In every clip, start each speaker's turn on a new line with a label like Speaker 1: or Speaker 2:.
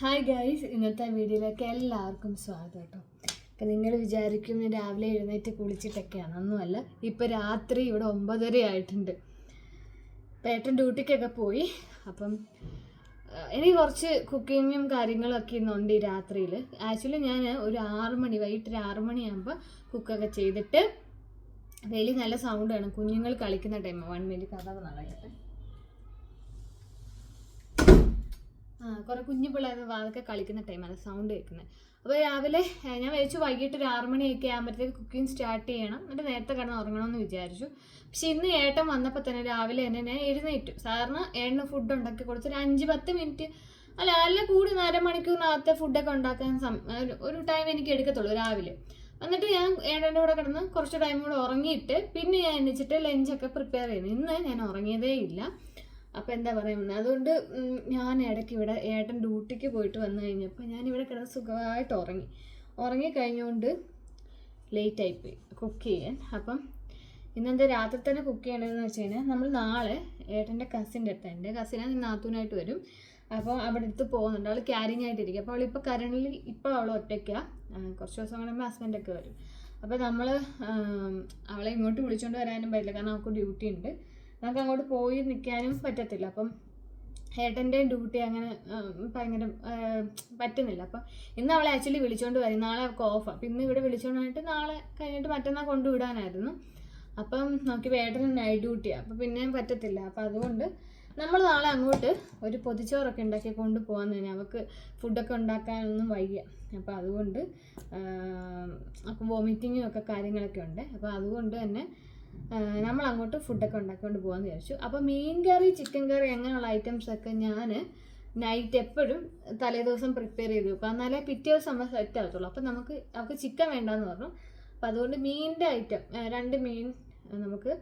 Speaker 1: Hi guys ഇന്നത്തെ വീഡിയോയിലേക്ക് എല്ലാവർക്കും സ്വാഗതം കേട്ടോ. അപ്പം നിങ്ങൾ വിചാരിക്കും രാവിലെ എഴുന്നേറ്റ് കുളിച്ചിട്ടൊക്കെയാണ്. ഒന്നുമല്ല ഇപ്പോൾ രാത്രി ഇവിടെ ഒമ്പതര ആയിട്ടുണ്ട്. പേട്ടൻ ഡ്യൂട്ടിക്കൊക്കെ പോയി. അപ്പം എനിക്ക് കുറച്ച് കുക്കിങ്ങും കാര്യങ്ങളൊക്കെ ഇന്നുണ്ട് ഈ രാത്രിയിൽ ആക്ച്വലി ഞാൻ ഒരു ആറ് മണി വൈകിട്ട് ഒരു ആറ് മണിയാകുമ്പോൾ കുക്കൊക്കെ ചെയ്തിട്ട് വെളി നല്ല സൗണ്ടാണ് കുഞ്ഞുങ്ങൾ കളിക്കുന്ന ടൈം വൺ മിനിറ്റ് കഥ നടക്കട്ടെ കുറെ കുഞ്ഞു പിള്ളേർ അതൊക്കെ കളിക്കുന്ന ടൈമാണ് സൗണ്ട് കേൾക്കുന്നത് അപ്പോൾ രാവിലെ ഞാൻ വിചാരിച്ചു വൈകിട്ട് ഒരു ആറ് മണിയൊക്കെ ആകുമ്പോഴത്തേക്ക് കുക്കിംഗ് സ്റ്റാർട്ട് ചെയ്യണം. എന്നിട്ട് നേരത്തെ കിടന്ന് ഉറങ്ങണമെന്ന് വിചാരിച്ചു. പക്ഷെ ഇന്ന് ഏട്ടൻ വന്നപ്പോൾ തന്നെ രാവിലെ തന്നെ ഞാൻ എഴുന്നേറ്റു. സാറിന് ഏട്ടന് ഫുഡ് ഉണ്ടാക്കി കൊടുത്ത്. ഒരു അഞ്ച് പത്ത് മിനിറ്റ് അല്ല അല്ല കൂടി അര മണിക്കൂറിനകത്തെ ഫുഡൊക്കെ ഉണ്ടാക്കാൻ ഒരു- ടൈം എനിക്ക് എടുക്കത്തുള്ളൂ രാവിലെ. എന്നിട്ട് ഞാൻ ഏട്ടന്റെ കൂടെ കിടന്ന് കുറച്ച് ടൈം കൂടെ ഉറങ്ങിയിട്ട് പിന്നെ ഞാൻ എണ്ണിച്ചിട്ട് ലഞ്ചൊക്കെ പ്രിപ്പയർ ചെയ്യുന്നു. ഇന്ന് ഞാൻ ഉറങ്ങിയതേ ഇല്ല അപ്പം എന്താ പറയുന്നത് അതുകൊണ്ട് ഞാൻ ഇടയ്ക്ക് ഇവിടെ ഏട്ടൻ ഡ്യൂട്ടിക്ക് പോയിട്ട് വന്നു കഴിഞ്ഞപ്പോൾ ഞാൻ ഇവിടെ കിടന്ന് സുഖമായിട്ട് ഉറങ്ങി. ഉറങ്ങിക്കഴിഞ്ഞുകൊണ്ട് ലേറ്റ് ആയിപ്പോയി കുക്ക് ചെയ്യാൻ. അപ്പം ഇന്നെന്താ രാത്രി തന്നെ കുക്ക് ചെയ്യണമെന്ന് വെച്ച് കഴിഞ്ഞാൽ നമ്മൾ നാളെ ഏട്ടന്റെ കസിന്റെ അടുത്ത്. എന്റെ കസിനാണ് നാത്തൂനായിട്ട് വരും. അപ്പോൾ അവിടെ അടുത്ത് പോകുന്നുണ്ട് അവൾ ക്യാരിങ് ആയിട്ടിരിക്കും അപ്പോൾ അവളിപ്പോൾ കരണിൽ ഇപ്പോൾ അവൾ ഒറ്റയ്ക്കാണ് കുറച്ച് ദിവസം കഴിയുമ്പോൾ ഹസ്ബൻഡൊക്കെ വരും. അപ്പോൾ നമ്മൾ അവളെ ഇങ്ങോട്ട് വിളിച്ചുകൊണ്ട് വരാനും പറ്റില്ല. കാരണം അവൾക്ക് ഡ്യൂട്ടി ഉണ്ട്. നമുക്ക് അങ്ങോട്ട് പോയി നിൽക്കാനും പറ്റത്തില്ല. അപ്പം ഏട്ടന്റെ ഡ്യൂട്ടി അങ്ങനെ ഭയങ്കര പറ്റുന്നില്ല. അപ്പം ഇന്ന് അവളെ ആക്ച്വലി വിളിച്ചുകൊണ്ട് വരും. നാളെ അവൾക്ക് ഓഫ് അപ്പം ഇന്ന് ഇവിടെ വിളിച്ചുകൊണ്ട് വന്നിട്ട് നാളെ കഴിഞ്ഞിട്ട് മറ്റന്നാൾ കൊണ്ടുവിടാനായിരുന്നു അപ്പം നോക്കിയപ്പോൾ ഏട്ടന് നൈറ്റ് ഡ്യൂട്ടിയാണ് അപ്പം പിന്നെയും പറ്റത്തില്ല. അപ്പം അതുകൊണ്ട് നമ്മൾ നാളെ അങ്ങോട്ട് ഒരു പൊതിച്ചോറൊക്കെ ഉണ്ടാക്കി കൊണ്ട് പോകാൻ തന്നെ. അവൾക്ക് ഫുഡൊക്കെ ഉണ്ടാക്കാനൊന്നും വയ്യ. അപ്പോൾ അതുകൊണ്ട് വോമിറ്റിങ്ങും ഒക്കെ കാര്യങ്ങളൊക്കെ ഉണ്ട്. അപ്പോൾ അതുകൊണ്ട് തന്നെ നമ്മൾ അങ്ങോട്ട് ഫുഡൊക്കെ ഉണ്ടാക്കിക്കൊണ്ട് പോകാമെന്ന് വിചാരിച്ചു. അപ്പോൾ മീൻ കറി ചിക്കൻ കറി അങ്ങനെയുള്ള ഐറ്റംസ് ഒക്കെ ഞാൻ നൈറ്റ് എപ്പോഴും തലേ ദിവസം പ്രിപ്പയർ ചെയ്തു വെക്കും. എന്നാലേ പിറ്റേ ദിവസം നമ്മൾ സെറ്റ് ആകത്തുള്ളൂ അപ്പോൾ നമുക്ക് അവർക്ക് ചിക്കൻ വേണ്ടാന്ന് പറഞ്ഞു. അപ്പോൾ അതുകൊണ്ട് മീനിന്റെ ഐറ്റം രണ്ട് മീൻ നമുക്ക്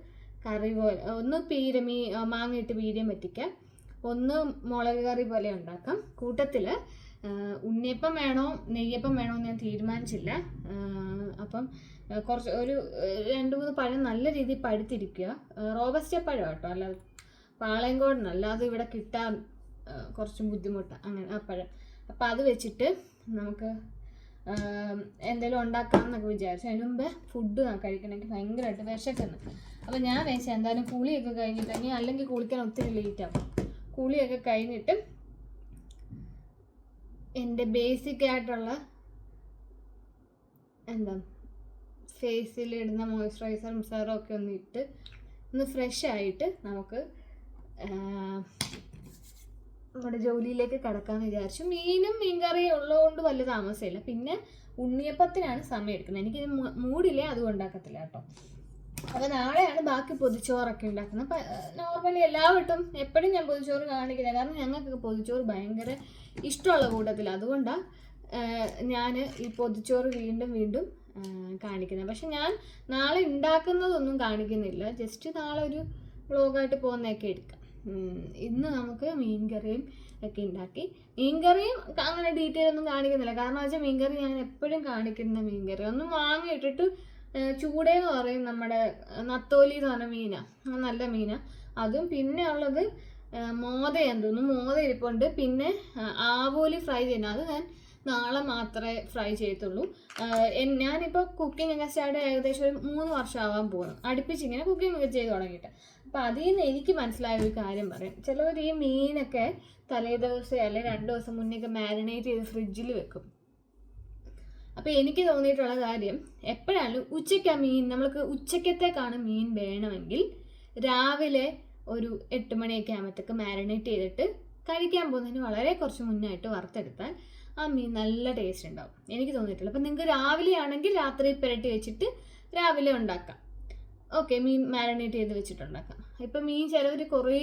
Speaker 1: കറി പോലെ ഒന്ന് പീര മീ മാങ്ങയിട്ട് പീരയും പറ്റിക്കാം ഒന്ന് മുളക് കറി പോലെ ഉണ്ടാക്കാം. കൂട്ടത്തിൽ ഉണ്ണിയപ്പം വേണോ നെയ്യപ്പം വേണോ എന്ന് ഞാൻ തീരുമാനിച്ചില്ല. അപ്പം കുറച്ച് ഒരു രണ്ട് മൂന്ന് പഴം നല്ല രീതിയിൽ പഴുത്തിരിക്കുക. റോബസ്റ്റ പഴം കേട്ടോ. അല്ലാതെ പാളയംകോടൻ അല്ലാതെ ഇവിടെ കിട്ടാൻ കുറച്ച് ബുദ്ധിമുട്ടാണ് അങ്ങനെ ആ പഴം. അപ്പം അത് വെച്ചിട്ട് നമുക്ക് എന്തെങ്കിലും ഉണ്ടാക്കാം എന്നൊക്കെ വിചാരിച്ചു. അതിന് മുമ്പേ ഫുഡ് കഴിക്കണമെങ്കിൽ ഭയങ്കരമായിട്ട് വിശക്കുന്നു. അപ്പം ഞാൻ വെച്ചാൽ എന്തായാലും കുളിയൊക്കെ കഴിഞ്ഞിട്ടെങ്കിൽ അല്ലെങ്കിൽ കുളിക്കാൻ ഒത്തിരി ലേറ്റ് ആവും. കുളിയൊക്കെ കഴിഞ്ഞിട്ട് എന്റെ ബേസിക് ആയിട്ടുള്ള എന്താ ഫേസിൽ ഇടുന്ന മോയ്സ്ചറൈസറും സെറും ഒക്കെ ഒന്ന് ഇട്ട് ഒന്ന് ഫ്രഷ് ആയിട്ട് നമുക്ക് നമ്മുടെ ജോലിയിലേക്ക് കിടക്കാമെന്ന് വിചാരിച്ചു. മീനും മീൻകറിയും ഉള്ളതുകൊണ്ട് വലിയ താമസമില്ല. പിന്നെ ഉണ്ണിയപ്പത്തിനാണ് സമയം എടുക്കുന്നത്. എനിക്കിത് മൂ- മൂടില്ലേ അതും ഉണ്ടാക്കത്തില്ല കേട്ടോ. അപ്പോൾ നാളെയാണ് ബാക്കി പൊതിച്ചോറൊക്കെ ഉണ്ടാക്കുന്നത്. അപ്പം നോർമലി എല്ലാ വട്ടം എപ്പോഴും ഞാൻ പൊതിച്ചോറ് കാണിക്കില്ല. കാരണം ഞങ്ങൾക്ക് പൊതിച്ചോറ് ഭയങ്കര ഇഷ്ടമുള്ള കൂട്ടത്തിൽ അതുകൊണ്ടാണ് ഞാൻ ഈ പൊതിച്ചോറ് വീണ്ടും വീണ്ടും കാണിക്കുന്നത്. പക്ഷെ ഞാൻ നാളെ ഉണ്ടാക്കുന്നതൊന്നും കാണിക്കുന്നില്ല. ജസ്റ്റ് നാളെ ഒരു വ്ളോഗായിട്ട് പോകുന്നതൊക്കെ എടുക്കാം. ഇന്ന് നമുക്ക് മീൻകറിയും ഒക്കെ ഉണ്ടാക്കി. മീൻകറിയും അങ്ങനെ ഡീറ്റെയിൽ ഒന്നും കാണിക്കുന്നില്ല. കാരണം വെച്ചാൽ മീൻകറി ഞാൻ എപ്പോഴും കാണിക്കുന്ന മീൻകറി. ഒന്നും വാങ്ങിയിട്ടിട്ട് ചൂടേന്ന് പറയും നമ്മുടെ നത്തോലി എന്ന് പറഞ്ഞ മീനാണ് നല്ല മീനാണ് അതും പിന്നെ ഉള്ളത് മോദ തോന്നുന്നു. മോദ ഇരിപ്പുണ്ട് പിന്നെ ആവോലി ഫ്രൈ ചെയ്യുന്നത് അത് ഞാൻ നാളെ മാത്രമേ ഫ്രൈ ചെയ്യത്തുള്ളൂ. ഞാനിപ്പോൾ കുക്കിംഗ് ഒക്കെ സ്റ്റാർട്ട് ഏകദേശം ഒരു മൂന്ന് വർഷമാവാൻ പോകുന്നു. അടുപ്പിച്ചിങ്ങനെ കുക്കിംഗ് ഒക്കെ ചെയ്ത് തുടങ്ങിയിട്ട്. അപ്പോൾ അതിൽ നിന്ന് എനിക്ക് മനസ്സിലായ ഒരു കാര്യം പറയാം. ചിലവർ ഈ മീനൊക്കെ തലേ ദിവസം അല്ലെങ്കിൽ രണ്ട് ദിവസം മുന്നേ ഒക്കെ മാരിനേറ്റ് ചെയ്ത് ഫ്രിഡ്ജിൽ വെക്കും. അപ്പോൾ എനിക്ക് തോന്നിയിട്ടുള്ള കാര്യം എപ്പോഴാണെങ്കിലും ഉച്ചയ്ക്ക് ആ മീൻ നമ്മൾക്ക് ഉച്ചക്കത്തേക്കാണ് മീൻ വേണമെങ്കിൽ രാവിലെ ഒരു എട്ട് മണിയൊക്കെ ആകുമ്പോഴത്തേക്ക് മാരിനേറ്റ് ചെയ്തിട്ട് കഴിക്കാൻ പോകുന്നതിന് വളരെ കുറച്ച് മുന്നായിട്ട് വറുത്തെടുത്താൽ ആ മീൻ നല്ല ടേസ്റ്റ് ഉണ്ടാവും. എനിക്ക് തോന്നിയിട്ടുള്ളൂ അപ്പം നിങ്ങൾക്ക് രാവിലെ ആണെങ്കിൽ രാത്രി പുരട്ടി വെച്ചിട്ട് രാവിലെ ഉണ്ടാക്കാം. ഓക്കെ മീൻ മാരിനേറ്റ് ചെയ്ത് വെച്ചിട്ടുണ്ടാക്കാം. ഇപ്പം മീൻ ചിലവർ കുറേ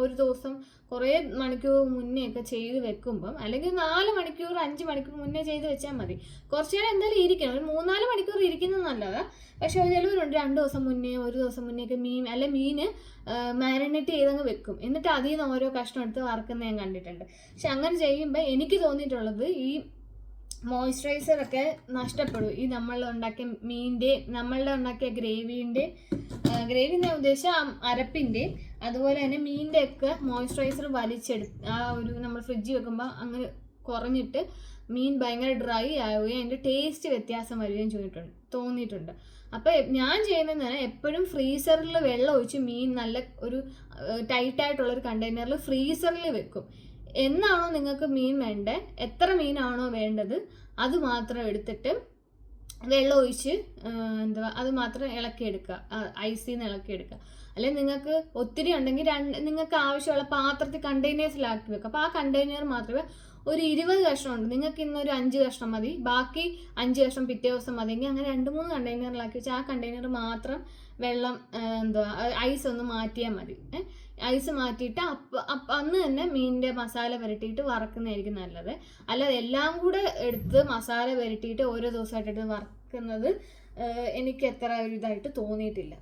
Speaker 1: ഒരു ദിവസം കുറേ മണിക്കൂർ മുന്നേ ഒക്കെ ചെയ്ത് വെക്കുമ്പം അല്ലെങ്കിൽ നാല് മണിക്കൂർ അഞ്ച് മണിക്കൂർ മുന്നേ ചെയ്ത് വെച്ചാൽ മതി. കുറച്ച് നേരം എന്തായാലും ഇരിക്കണം. ഒരു മൂന്നാൽ മണിക്കൂർ ഇരിക്കുന്നത് നല്ലതാണ് പക്ഷെ ചിലവരുണ്ട് രണ്ട് ദിവസം മുന്നേ ഒരു ദിവസം മുന്നേ ഒക്കെ മീൻ അല്ലെ മീൻ മാരിനേറ്റ് ചെയ്തങ്ങ് വെക്കും. എന്നിട്ട് അതിൽ നിന്ന് ഓരോ കഷ്ണം എടുത്ത് വറക്കുന്ന ഞാൻ കണ്ടിട്ടുണ്ട്. പക്ഷെ അങ്ങനെ ചെയ്യുമ്പോൾ എനിക്ക് തോന്നിയിട്ടുള്ളത് ഈ മോയ്സ്ചറൈസർ ഒക്കെ നഷ്ടപ്പെടും. ഈ നമ്മൾ ഉണ്ടാക്കിയ മീനിന്റെ നമ്മളുടെ ഉണ്ടാക്കിയ ഗ്രേവിന്റെ ഗ്രേവി ഞാൻ ഉദ്ദേശം അരപ്പിന്റെ അതുപോലെ തന്നെ മീനിന്റെ ഒക്കെ മോയ്സ്ചറൈസർ വലിച്ചെടുത്ത് ആ ഒരു നമ്മൾ ഫ്രിഡ്ജിൽ വെക്കുമ്പോൾ അങ്ങനെ കുറഞ്ഞിട്ട് മീൻ ഭയങ്കര ഡ്രൈ ആവുകയും അതിന്റെ ടേസ്റ്റ് വ്യത്യാസം വരികയും ചെയ്തിട്ടുണ്ട് തോന്നിയിട്ടുണ്ട്. അപ്പോൾ ഞാൻ ചെയ്യുന്നത് എപ്പോഴും ഫ്രീസറിൽ വെള്ളം ഒഴിച്ച് മീൻ നല്ല ഒരു ടൈറ്റ് ആയിട്ടുള്ള ഒരു കണ്ടെയ്നറിൽ ഫ്രീസറിൽ വെക്കും. എന്നാണോ നിങ്ങൾക്ക് മീൻ വേണ്ടത് എത്ര മീനാണോ വേണ്ടത്? അത് മാത്രം എടുത്തിട്ട് വെള്ളം ഒഴിച്ച് എന്താ അത് മാത്രം ഇളക്കിയെടുക്കുക. ഐസിൽ നിന്ന് ഇളക്കിയെടുക്കുക. അല്ലെങ്കിൽ നിങ്ങൾക്ക് ഒത്തിരി ഉണ്ടെങ്കിൽ രണ്ട് നിങ്ങൾക്ക് ആവശ്യമുള്ള പാത്രത്തിൽ കണ്ടെയ്നേഴ്സിലാക്കി വെക്കുക. അപ്പോൾ ആ കണ്ടെയ്നർ മാത്രമേ ഒരു ഇരുപത് കഷ്ണം ഉണ്ട്. നിങ്ങൾക്ക് ഇന്നൊരു അഞ്ച് കഷ്ണം മതി. ബാക്കി അഞ്ച് കഷ്ണം പിറ്റേ ദിവസം മതിയെങ്കിൽ അങ്ങനെ രണ്ട് മൂന്ന് കണ്ടെയ്നറിലാക്കി വെച്ചാൽ ആ കണ്ടെയ്നർ മാത്രം വെള്ളം എന്തുവാ ഐസ് ഒന്ന് മാറ്റിയാൽ മതി. ഐസ് മാറ്റിയിട്ട് അപ്പ അന്ന് തന്നെ മീനിന്റെ മസാല പുരട്ടിയിട്ട് വറക്കുന്നതായിരിക്കും നല്ലത്. അല്ലാതെ എല്ലാം കൂടെ എടുത്ത് മസാല പുരട്ടിയിട്ട് ഓരോ ദിവസമായിട്ട് വറക്കുന്നത് എനിക്ക് എത്ര ഒരു ഇതായിട്ട് തോന്നിയിട്ടില്ല.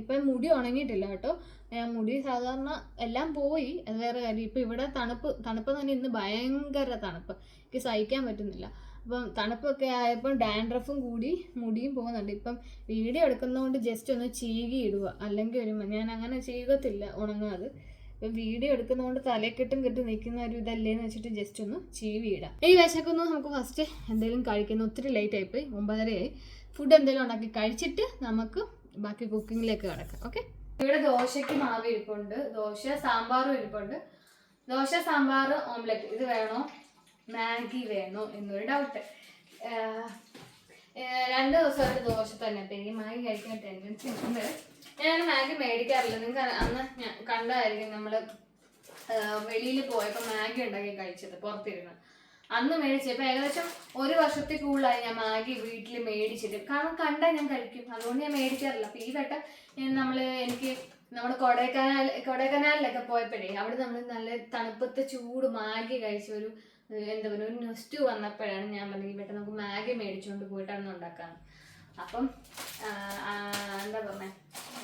Speaker 1: ഇപ്പം മുടി ഉണങ്ങിയിട്ടില്ല കേട്ടോ. ഞാൻ മുടി സാധാരണ എല്ലാം പോയി. അത് വേറെ കാര്യം. ഇപ്പം ഇവിടെ തണുപ്പ് തണുപ്പ് തന്നെ ഇന്ന് ഭയങ്കര തണുപ്പ്. എനിക്ക് സഹിക്കാൻ പറ്റുന്നില്ല. അപ്പം തണുപ്പൊക്കെ ആയപ്പോൾ ഡാൻഡ്രഫും കൂടി മുടിയും പോകുന്നുണ്ട്. ഇപ്പം വീഡിയോ എടുക്കുന്നതുകൊണ്ട് ജസ്റ്റ് ഒന്ന് ചീകി ഇടുക അല്ലെങ്കിൽ ഒരു ഞാൻ അങ്ങനെ ചെയ്യത്തില്ല ഉണങ്ങാതെ. ഇപ്പം വീഡിയോ എടുക്കുന്നതുകൊണ്ട് തലക്കെട്ടും കെട്ടി നിൽക്കുന്ന ഒരു ഇതല്ലേന്ന് വെച്ചിട്ട് ജസ്റ്റ് ഒന്ന് ചീവി ഇടാം. ഈ വിശക്കുന്നു നമുക്ക് ഫസ്റ്റ് എന്തെങ്കിലും കഴിക്കുന്ന. ഒത്തിരി ലേറ്റ് ആയിപ്പോയി ഒമ്പതരയായി. ഫുഡ് എന്തെങ്കിലും ഉണ്ടാക്കി കഴിച്ചിട്ട് നമുക്ക് ബാക്കി കുക്കിങ്ങിലേക്ക് കിടക്കാം ഓക്കെ ഇവിടെ ദോശയ്ക്ക് മാവ് ഇരിപ്പുണ്ട് ദോശ സാമ്പാറും ഇരിപ്പുണ്ട്. ദോശ സാമ്പാർ ഓംലെറ്റ് ഇത് വേണോ? മാഗി വേണോ എന്നൊരു ഡൗട്ട് രണ്ട് ദിവസമായിട്ട് ദോശ തന്നെ അപ്പം മാഗി കഴിക്കാൻ ടെൻഡൻസി ഉണ്ട്. ഞാൻ മാഗി മേടിക്കാറില്ല. നിങ്ങൾക്ക് അന്ന് ഞാൻ കണ്ടായിരിക്കും നമ്മൾ വെളിയിൽ പോയപ്പോൾ മാഗി ഉണ്ടാക്കി കഴിച്ചത് പുറത്തിരുന്ന്. അന്ന് മേടിച്ചപ്പോൾ ഏകദേശം ഒരു വർഷത്തിൽ കൂടുതലായി ഞാൻ മാഗി വീട്ടിൽ മേടിച്ചിട്ട്. കാരണം കണ്ടാൽ ഞാൻ കഴിക്കും. അതുകൊണ്ട് ഞാൻ മേടിക്കാറില്ല. അപ്പം ഈ വട്ടം നമ്മൾ എനിക്ക് നമ്മുടെ കൊടൈക്കനാൽ കൊടൈക്കനാലിലൊക്കെ പോയപ്പോഴേ അവിടെ നമ്മൾ നല്ല തണുപ്പത്തെ ചൂട് മാഗി കഴിച്ച ഒരു എന്താ പറയുക ഒരു നെസ്റ്റ് വന്നപ്പോഴാണ് ഞാൻ പറഞ്ഞത് ഈ വട്ടം നമുക്ക് മാഗി മേടിച്ചുകൊണ്ട് പോയിട്ടാണ് ഉണ്ടാക്കാൻ. അപ്പം ആ, ആ, എന്താ പറഞ്ഞത്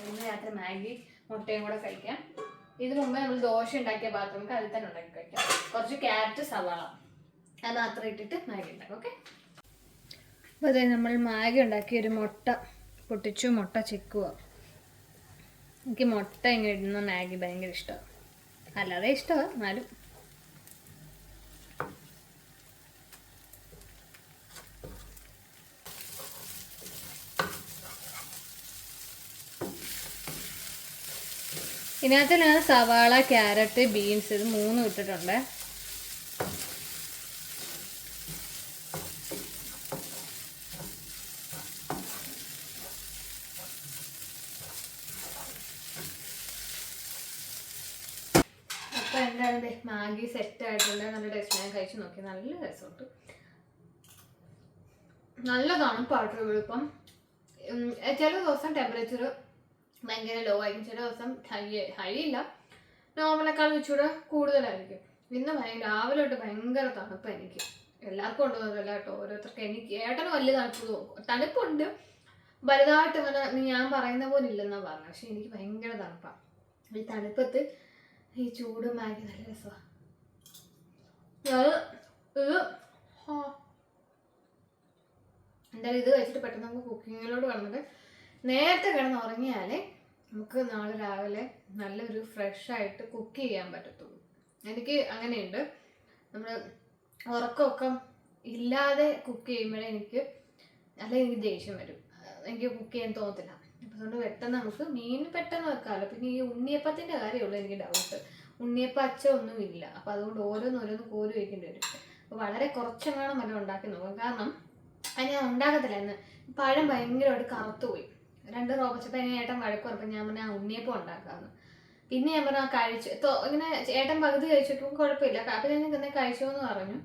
Speaker 1: ഇന്ന് രാത്രി മാഗി മുട്ടയും കൂടെ കഴിക്കാം. ഇതിനു മുമ്പേ നമ്മൾ ദോശ ഉണ്ടാക്കിയ ഭാഗത്ത് നമുക്ക് അതിൽ തന്നെ ഉണ്ടാക്കി കഴിക്കാം. കുറച്ച് ക്യാരറ്റ് സവാള. അത് മാത്രം ഇട്ടിട്ട് മാഗി ഉണ്ടാക്കും ഓക്കെ അപ്പോൾ അതെ നമ്മൾ മാഗി ഉണ്ടാക്കിയ ഒരു മുട്ട പൊട്ടിച്ചു മുട്ട ചെക്കുക എനിക്ക് മുട്ട ഇങ്ങനെ ഇടുന്ന മാഗി ഭയങ്കര ഇഷ്ടമാണ് അല്ലാതെ ഇഷ്ടമാണ് എന്നാലും. ഇതിനകത്ത് ഞാൻ സവാള ക്യാരറ്റ് ബീൻസ് ഇത് മൂന്നും ഇട്ടിട്ടുണ്ട്. അപ്പൊ എന്താണ് മാഗി സെറ്റ് ആയിട്ടുണ്ട്. നല്ല ടേസ്റ്റ് ഞാൻ കഴിച്ചു നോക്കി. നല്ല രസമുണ്ട്. നല്ല തണുപ്പാട്ടോ ഇപ്പം. ഉം, ചില ദിവസം ടെമ്പറേച്ചർ ഭയങ്കര ലോ ആയിരിക്കും. ചില ദിവസം ഹൈ ഹൈ ഇല്ല നോർമലേക്കാൾ ഇച്ചിരി കൂടുതലായിരിക്കും. ഇന്ന് ഭയങ്കര രാവിലെ തൊട്ട് ഭയങ്കര തണുപ്പ് എനിക്ക്. എല്ലാവർക്കും ഉണ്ട് അതല്ല കേട്ടോ. ഓരോരുത്തർക്ക് എനിക്ക് ഏട്ടന് വലിയ തണുപ്പ് തണുപ്പുണ്ട്. വലുതായിട്ട് ഇങ്ങനെ ഞാൻ പറയുന്ന പോലെ ഇല്ലെന്നാ പറഞ്ഞത് പക്ഷെ എനിക്ക് ഭയങ്കര തണുപ്പാണ് ഈ തണുപ്പത്ത് ഈ ചൂട് മാഗി നല്ല രസമാണ്. എന്തായാലും ഇത് കഴിച്ചിട്ട് പെട്ടെന്ന് നമുക്ക് കുക്കിങ്ങിലോട് വന്നത് നേരത്തെ കിടന്ന് ഉറങ്ങിയാലേ നമുക്ക് നാളെ രാവിലെ നല്ലൊരു ഫ്രഷ് ആയിട്ട് കുക്ക് ചെയ്യാൻ പറ്റത്തുള്ളൂ. എനിക്ക് അങ്ങനെയുണ്ട്. നമ്മൾ ഉറക്കമൊക്കെ ഇല്ലാതെ കുക്ക് ചെയ്യുമ്പോഴേ എനിക്ക് നല്ല എനിക്ക് ദേഷ്യം വരും. എനിക്ക് കുക്ക് ചെയ്യാൻ തോന്നത്തില്ല. അതുകൊണ്ട് പെട്ടെന്ന് നമുക്ക് മീൻ പെട്ടെന്ന് വെക്കാമല്ലോ. പിന്നെ ഈ ഉണ്ണിയപ്പത്തിന്റെ കാര്യമുള്ളൂ എനിക്ക് ഡൗട്ട് ഉണ്ണിയപ്പ അച്ച ഒന്നും ഇല്ല. അപ്പം അതുകൊണ്ട് ഓരോന്നോരോന്ന് ഓരോന്ന് കോരി വയ്ക്കേണ്ടി വരും. അപ്പോൾ വളരെ കുറച്ചെങ്ങാനും വല്ല ഉണ്ടാക്കി നോക്കാം. കാരണം അത് ഞാൻ ഉണ്ടാക്കത്തില്ല. എന്ന് പഴം ഭയങ്കരമായിട്ട് കറുത്തു പോയി രണ്ട് റോബച്ചപ്പം എന്നെ ഏട്ടൻ വഴക്ക് ഞാൻ പറഞ്ഞ ഉണ്ണിയപ്പം ഉണ്ടാക്കാമെന്ന് പിന്നെ ഞാൻ പറഞ്ഞു കഴിച്ചു ഇങ്ങനെ ഏട്ടൻ പകുതി കഴിച്ചിട്ടും കുഴപ്പമില്ല. അപ്പം ഞാൻ തന്നെ കഴിച്ചു എന്ന് പറഞ്ഞു.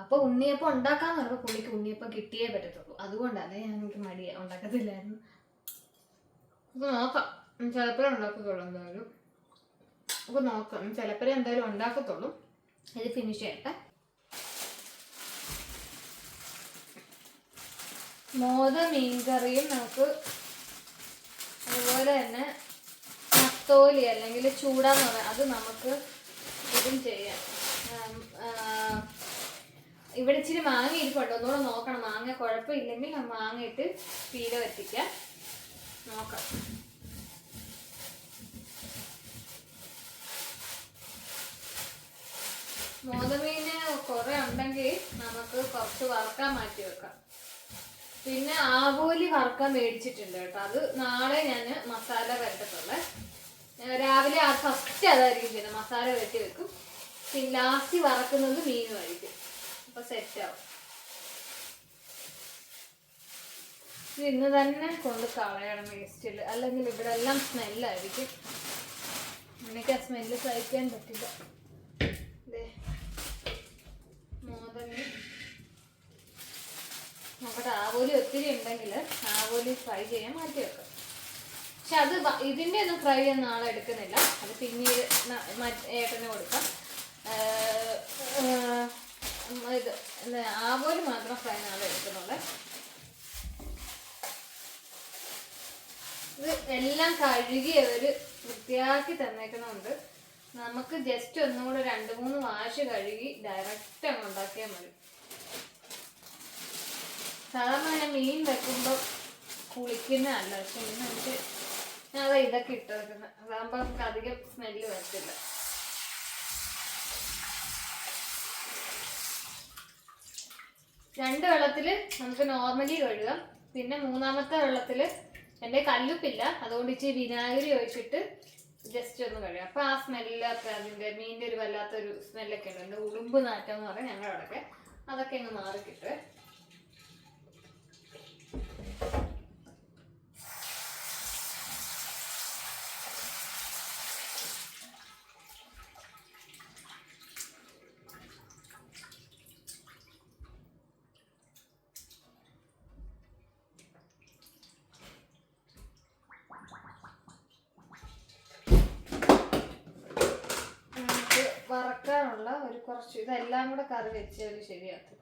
Speaker 1: അപ്പോൾ ഉണ്ണിയപ്പം ഉണ്ടാക്കാന്ന് പറഞ്ഞപ്പോൾ പുള്ളിക്ക് ഉണ്ണിയപ്പം കിട്ടിയേ പറ്റത്തുള്ളൂ. അതുകൊണ്ടാണ് ഞാൻ എനിക്ക് മടിയ ഉണ്ടാക്കത്തില്ലായിരുന്നു. നോക്കാം. ചിലപ്പോഴേ ഉണ്ടാക്കത്തുള്ളൂ എന്തായാലും. അപ്പോൾ നോക്കാം. ചിലപ്പോഴേ എന്തായാലും ഉണ്ടാക്കത്തുള്ളൂ. ഇത് ഫിനിഷ് ചെയ്യട്ടെ. മീൻ കറിയും നമുക്ക് അതുപോലെ തന്നെ നത്തോലി അല്ലെങ്കിൽ ചൂടാന്ന് പറയാം അത് നമുക്ക് ഇതും ചെയ്യാം. ഇവിടെ ഇച്ചിരി മാങ്ങ ഇരിപ്പുണ്ട്. ഒന്നുകൂടെ നോക്കണം. മാങ്ങ കുഴപ്പമില്ലെങ്കിൽ മാങ്ങ ഇട്ട് പീല വറ്റിക്കാം. നോക്കാം. മോതമീന് കുറെ ഉണ്ടെങ്കിൽ നമുക്ക് കുറച്ച് വറക്കാൻ മാറ്റി വെക്കാം. പിന്നെ ആവോലി വറക്കാൻ മേടിച്ചിട്ടുണ്ട് കേട്ടോ. അത് നാളെ ഞാൻ മസാല വരട്ടത്തുള്ളേ. രാവിലെ ആ ഫസ്റ്റ് അതായിരിക്കും ചെയ്യുന്നത് മസാല വെട്ടി വെക്കും. പിന്നെ ലാസ്റ്റ് വറക്കുന്നത് മീനുമായിരിക്കും അപ്പൊ സെറ്റ് ആവും. ഇന്ന് തന്നെ കൊണ്ട് കളയണം വേസ്റ്റിൽ അല്ലെങ്കിൽ ഇവിടെ എല്ലാം സ്മെല്ലായിരിക്കും എനിക്ക് ആ സ്മെല്ല് സഹിക്കാൻ പറ്റില്ല. നോക്കട്ടെ ആവോലി ഒത്തിരി ഉണ്ടെങ്കിൽ ആവോലി ഫ്രൈ ചെയ്യാൻ മാറ്റി വെക്കാം. പക്ഷെ അത് ഇതിന്റെ ഒന്നും ഫ്രൈ ചെയ്യുന്ന ആളെ എടുക്കുന്നില്ല. അത് പിന്നീട് ഏട്ടന് കൊടുക്കാം. ഇത് ആവോലി മാത്രം ഫ്രൈ നാളെ ഇത് എല്ലാം കഴുകി അവർ വൃത്തിയാക്കി തന്നേക്കുന്നുണ്ട്. നമുക്ക് ജസ്റ്റ് ഒന്നുകൂടെ രണ്ട് മൂന്ന് വാഷ് കഴുകി ഡയറക്റ്റ് അങ്ങ് ഉണ്ടാക്കിയാൽ മതി. സാധാരണ ഞാൻ മീൻ വെക്കുമ്പോൾ കുളിക്കുന്നതല്ല പക്ഷെ ഇന്ന് എനിക്ക് ഞാൻ ഇതൊക്കെ ഇട്ടെടുക്കുന്നത് അതാകുമ്പോൾ നമുക്ക് അധികം സ്മെല്ല് വരത്തില്ല. രണ്ട് വെള്ളത്തിൽ നമുക്ക് നോർമലി കഴുകാം. പിന്നെ മൂന്നാമത്തെ വെള്ളത്തിൽ എന്റെ കല്ലുപ്പില്ല. അതുകൊണ്ട് ഇച്ചിരി വിനാഗിരി ഒഴിച്ചിട്ട് ജസ്റ്റ് ഒന്ന് കഴുകാം. അപ്പോൾ ആ സ്മെല്ലൊക്കെ അതിന്റെ മീനിന്റെ ഒരു വല്ലാത്തൊരു സ്മെല്ലൊക്കെ ഉണ്ട്. എന്റെ ഉളുമ്പ് നാറ്റം എന്ന് പറയും ഞങ്ങളുടെ അതൊക്കെ അങ്ങ് മാറി നമുക്ക് വറക്കാനുള്ള ഒരു കുറച്ച് ഇതെല്ലാം കൂടെ കറി വെച്ചാൽ ശരിയാക്കും.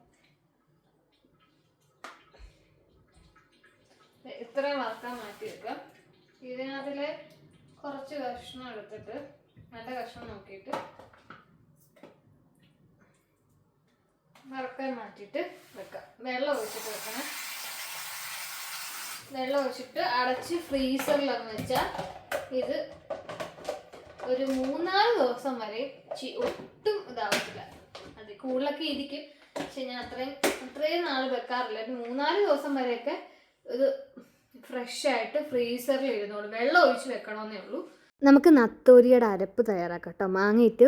Speaker 1: ദേ ഇത്രയും വറക്കാൻ മാറ്റി വെക്കാം. ഇതിനകത്തിൽ കുറച്ച് കഷ്ണം എടുത്തിട്ട് നല്ല കഷ്ണം നോക്കിയിട്ട് വറക്കാൻ മാറ്റിയിട്ട് വെക്കാം. വെള്ളം ഒഴിച്ചിട്ട് വെക്കണം. വെള്ളം ഒഴിച്ചിട്ട് അടച്ച് ഫ്രീസറിലൊന്ന് വെച്ചാൽ ഇത് ഒരു മൂന്നാൽ ദിവസം വരെ ഒട്ടും ഇതാവത്തില്ല. കൂടുതലൊക്കെ ഇരിക്കും പക്ഷെ ഞാൻ അത്രയും അത്രയും നാൾ വെക്കാറില്ല. ഒരു മൂന്നാൽ ദിവസം വരെയൊക്കെ ഇത് ഫ്രഷ് ആയിട്ട് ഫ്രീസറിൽ ഇരുന്നോളൂ വെള്ളം ഒഴിച്ച് വെക്കണമെന്നേ ഉള്ളൂ.
Speaker 2: നമുക്ക് നത്തോരിയുടെ അരപ്പ് തയ്യാറാക്കാം കേട്ടോ മാങ്ങയിട്ട്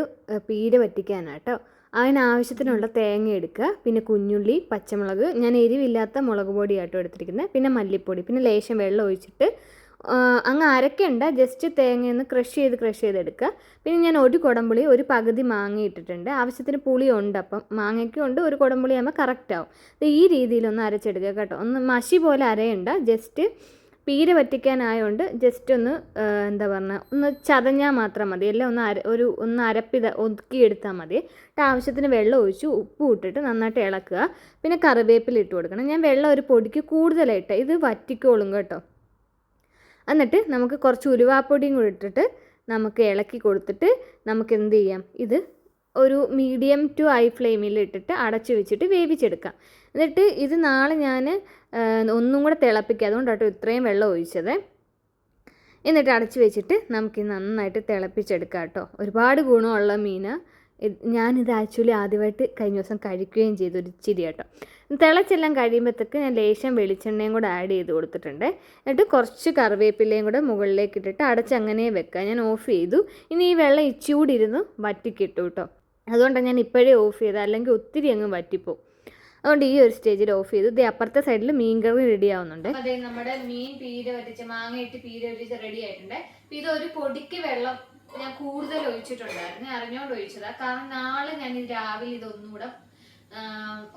Speaker 2: പീര വറ്റിക്കാനാട്ടോ. അതിനാവശ്യത്തിനുള്ള തേങ്ങ എടുക്കുക. പിന്നെ കുഞ്ഞുള്ളി പച്ചമുളക് ഞാൻ എരിവില്ലാത്ത മുളക് പൊടിയാട്ടോ എടുത്തിരിക്കുന്നത്. പിന്നെ മല്ലിപ്പൊടി. പിന്നെ ലേശം വെള്ളം ഒഴിച്ചിട്ട് അങ്ങ് അരക്കണ്ട. ജസ്റ്റ് തേങ്ങയൊന്ന് ക്രഷ് ചെയ്ത് ക്രഷ് ചെയ്തെടുക്കുക. പിന്നെ ഞാൻ ഒരു കുടംപുളി ഒരു പകുതി മാങ്ങ ഇട്ടിട്ടുണ്ട്. ആവശ്യത്തിന് പുളി ഉണ്ട് അപ്പം. മാങ്ങയ്ക്കും ഉണ്ട് ഒരു കുടംപുളി ആകുമ്പോൾ കറക്റ്റ് ആവും ഈ രീതിയിലൊന്ന് അരച്ചെടുക്കുക കേട്ടോ. ഒന്ന് മഷി പോലെ അരയണ്ട. ജസ്റ്റ് പീര വറ്റിക്കാനായതുകൊണ്ട് ജസ്റ്റ് ഒന്ന് എന്താ പറഞ്ഞാൽ ഒന്ന് ചതഞ്ഞാൽ മാത്രം മതി. എല്ലാം ഒന്ന് അര ഒരു ഒന്ന് അരപ്പിത ഒതുക്കിയെടുത്താൽ മതി. ആവശ്യത്തിന് വെള്ളം ഒഴിച്ച് ഉപ്പ് ഇട്ടിട്ട് നന്നായിട്ട് ഇളക്കുക. പിന്നെ കറിവേപ്പില ഇട്ട് കൊടുക്കണം. ഞാൻ വെള്ളം ഒരു പൊടിക്ക് കൂടുതലായിട്ട് ഇത് വറ്റിക്കോളും കേട്ടോ. എന്നിട്ട് നമുക്ക് കുറച്ച് ഉലുവാപ്പൊടിയും കൂടി ഇട്ടിട്ട് നമുക്ക് ഇളക്കി കൊടുത്തിട്ട് നമുക്ക് എന്ത് ചെയ്യാം? ഇത് ഒരു മീഡിയം ടു ഹൈ ഫ്ലെയിമിൽ ഇട്ടിട്ട് അടച്ചു വെച്ചിട്ട് വേവിച്ചെടുക്കാം. എന്നിട്ട് ഇത് നാളെ ഞാൻ ഒന്നും കൂടെ തിളപ്പിക്കുക അതുകൊണ്ടാട്ടോ ഇത്രയും വെള്ളം ഒഴിച്ചത്. എന്നിട്ട് അടച്ചു വെച്ചിട്ട് നമുക്ക് നന്നായിട്ട് തിളപ്പിച്ചെടുക്കാം കേട്ടോ. ഒരുപാട് ഗുണമുള്ള മീൻ ഞാനിത് ആക്ച്വലി ആദ്യമായിട്ട് കഴിഞ്ഞ ദിവസം കഴിക്കുകയും ചെയ്തു ഒരു ഇച്ചിരി കേട്ടോ. തിളച്ചെല്ലാം കഴിയുമ്പോഴത്തേക്ക് ഞാൻ ലേശം വെളിച്ചെണ്ണയും കൂടെ ആഡ് ചെയ്ത് കൊടുത്തിട്ടുണ്ട്. എന്നിട്ട് കുറച്ച് കറിവേപ്പിലയും കൂടെ മുകളിലേക്ക് ഇട്ടിട്ട് അടച്ചങ്ങനെ വെക്കുക. ഞാൻ ഓഫ് ചെയ്തു. ഇനി ഈ വെള്ളം ഇച്ചിരി ഇരുന്ന് വറ്റിക്കിട്ടു കേട്ടോ. അതുകൊണ്ടാണ് ഞാൻ ഇപ്പോഴേ ഓഫ് ചെയ്തത്. അല്ലെങ്കിൽ ഒത്തിരി അങ്ങ് വറ്റിപ്പോവും. അതുകൊണ്ട് ഈ ഒരു സ്റ്റേജിൽ ഓഫ് ചെയ്തു. ഇത് അപ്പുറത്തെ സൈഡിൽ മീൻ കറി റെഡി ആവുന്നുണ്ട്.
Speaker 1: അതെ നമ്മുടെ മീൻ പീര വറ്റിച്ച് മാങ്ങ ഇട്ട് പീര വറ്റിച്ച് റെഡി ആയിട്ടുണ്ട്. ഇത് ഒരു പൊടിക്ക് വെള്ളം ഞാൻ കൂടുതൽ ഒഴിച്ചിട്ടുണ്ടായിരുന്നു. അറിഞ്ഞോണ്ട് ഒഴിച്ചതാ. കാരണം നാളെ ഞാൻ ഇത് രാവിലെ ഇതൊന്നുകൂടെ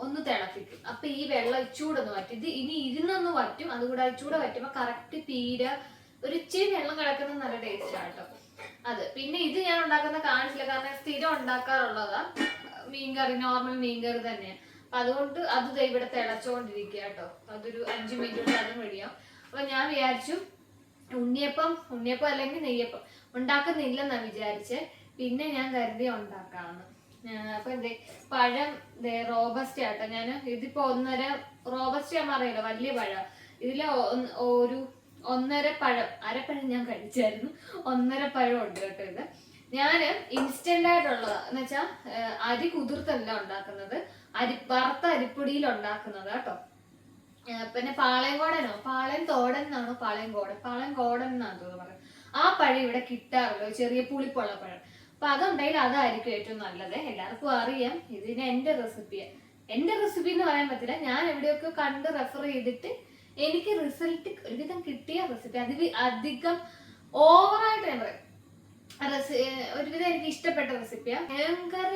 Speaker 1: ഒന്ന് തിളപ്പിക്കും. അപ്പൊ ഈ വെള്ളം ഇച്ചൂടെ ഒന്ന് വറ്റും. ഇത് ഇനി ഇരുന്നൊന്ന് വറ്റും. അതുകൂടെ ഇച്ചൂടെ വറ്റുമ്പോ കറക്റ്റ് പീര ഒരു ഇച്ചിരി വെള്ളം കിടക്കുന്നത് നല്ല ടേസ്റ്റ് ആട്ടോ അത്. പിന്നെ ഇത് ഞാൻ ഉണ്ടാക്കുന്ന കാണിച്ചില്ല. കാരണം സ്ഥിരം ഉണ്ടാക്കാറുള്ളതാ. മീൻകറി നോർമൽ മീൻകറി തന്നെയാണ് അപ്പൊ അതുകൊണ്ട് അത് ഇവിടെ തിളച്ചോണ്ടിരിക്കുക കേട്ടോ. അതൊരു അഞ്ചു മിനിറ്റ് അതും റെഡിയാവും അപ്പൊ ഞാൻ വിചാരിച്ചു ഉണ്ണിയപ്പം ഉണ്ണിയപ്പം അല്ലെങ്കിൽ നെയ്യപ്പം. ഉണ്ടാക്കുന്നില്ലെന്നാ വിചാരിച്ച്. പിന്നെ ഞാൻ കരുതി ഉണ്ടാക്കാമെന്ന് അപ്പൊ എന്തേ പഴം റോബസ്റ്റ് ആട്ടോ. ഞാൻ ഇതിപ്പോ ഒന്നര റോബസ്റ്റ് ഞാൻ അറിയില്ല വലിയ പഴം. ഇതിൽ ഒരു ഒന്നര പഴം അരപ്പഴം ഞാൻ കഴിച്ചായിരുന്നു. ഒന്നര പഴം ഉണ്ട് കേട്ടോ ഇത്. ഞാൻ ഇൻസ്റ്റന്റ് ആയിട്ടുള്ളതാ എന്ന് വെച്ചാൽ അരി കുതിർത്തല്ല ഉണ്ടാക്കുന്നത്. അരി വറുത്ത അരിപ്പൊടിയിൽ ഉണ്ടാക്കുന്നത് കേട്ടോ. പിന്നെ പാളയം കോടനോ? പാളയം തോടൻ എന്നാണോ? പാളയം കോടൻ. പാളയം കോടൻ എന്നാണ് തോന്നുന്നു പറയുന്നത് ആ പഴം ഇവിടെ കിട്ടാറുള്ളൂ ചെറിയ പുളിപ്പുള്ള പഴം. അപ്പൊ അതുണ്ടെങ്കിൽ അതായിരിക്കും ഏറ്റവും നല്ലത്. എല്ലാവർക്കും അറിയാം. ഇതിന് എന്റെ റെസിപ്പിയാണ് എന്റെ റെസിപ്പി എന്ന് പറയാൻ പറ്റില്ല. ഞാൻ എവിടെയൊക്കെ കണ്ട് റെഫർ ചെയ്തിട്ട് എനിക്ക് റിസൾട്ട് ഒരുവിധം കിട്ടിയ റെസിപ്പി അത് അധികം ഓവറായിട്ട് ഞാൻ പറയും. ഒരുവിധം എനിക്ക് ഇഷ്ടപ്പെട്ട റെസിപ്പിയാണ് ഭയങ്കര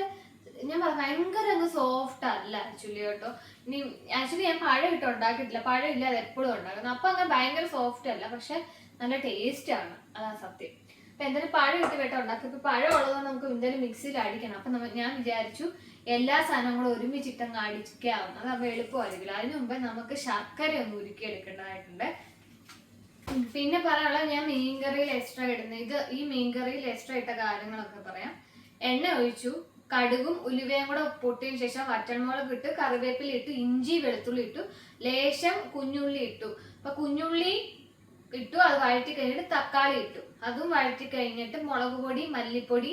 Speaker 1: ഞാൻ ഭയങ്കര അങ്ങ് സോഫ്റ്റ് അല്ല ആക്ച്വലി കേട്ടോ. ഇനി ആക്ച്വലി ഞാൻ പഴം ഇട്ട് ഉണ്ടാക്കിയിട്ടില്ല. പഴം ഇല്ലാതെ എപ്പോഴും ഉണ്ടാക്കുന്നത്. അപ്പൊ അങ്ങനെ ഭയങ്കര സോഫ്റ്റ് അല്ല. പക്ഷെ നല്ല ടേസ്റ്റ് ആണ്. അതാണ് സത്യം. അപ്പൊ എന്തായാലും പഴം ഇട്ട് കേട്ടോ. ഉണ്ടാക്കി. ഇപ്പൊ പഴം ഉള്ളതുകൊണ്ട് നമുക്ക് എന്തായാലും മിക്സിയിൽ അടിക്കണം. അപ്പൊ ഞാൻ വിചാരിച്ചു എല്ലാ സാധനങ്ങളും ഒരുമിച്ചിട്ടങ്ങ് അടിക്കാവും അതാവുമ്പോ എളുപ്പമായിരിക്കില്ല അതിനു മുമ്പേ നമുക്ക് ശർക്കര ഒന്ന് ഉരുക്കി എടുക്കേണ്ടതായിട്ടുണ്ട് പിന്നെ പറയാനുള്ളത് ഞാൻ മീൻകറിയിൽ എക്സ്ട്രാ ഇടുന്നത്. ഇത് ഈ മീൻകറിയിൽ എക്സ്ട്രാ ഇട്ട കാര്യങ്ങളൊക്കെ പറയാം. എണ്ണ ഒഴിച്ചു. കടുകും ഉലുവയും കൂടെ പൊട്ടിയതിനു ശേഷം വറ്റൽമുളക് ഇട്ട്. കറിവേപ്പില ഇട്ടു. ഇഞ്ചി വെളുത്തുള്ളി ഇട്ടു. ലേശം കുഞ്ഞുള്ളി ഇട്ടു. അപ്പൊ കുഞ്ഞുള്ളി ഇട്ടു അത് വഴറ്റി കഴിഞ്ഞിട്ട് തക്കാളി ഇട്ടു. അതും വഴറ്റി കഴിഞ്ഞിട്ട് മുളക് പൊടി മല്ലിപ്പൊടി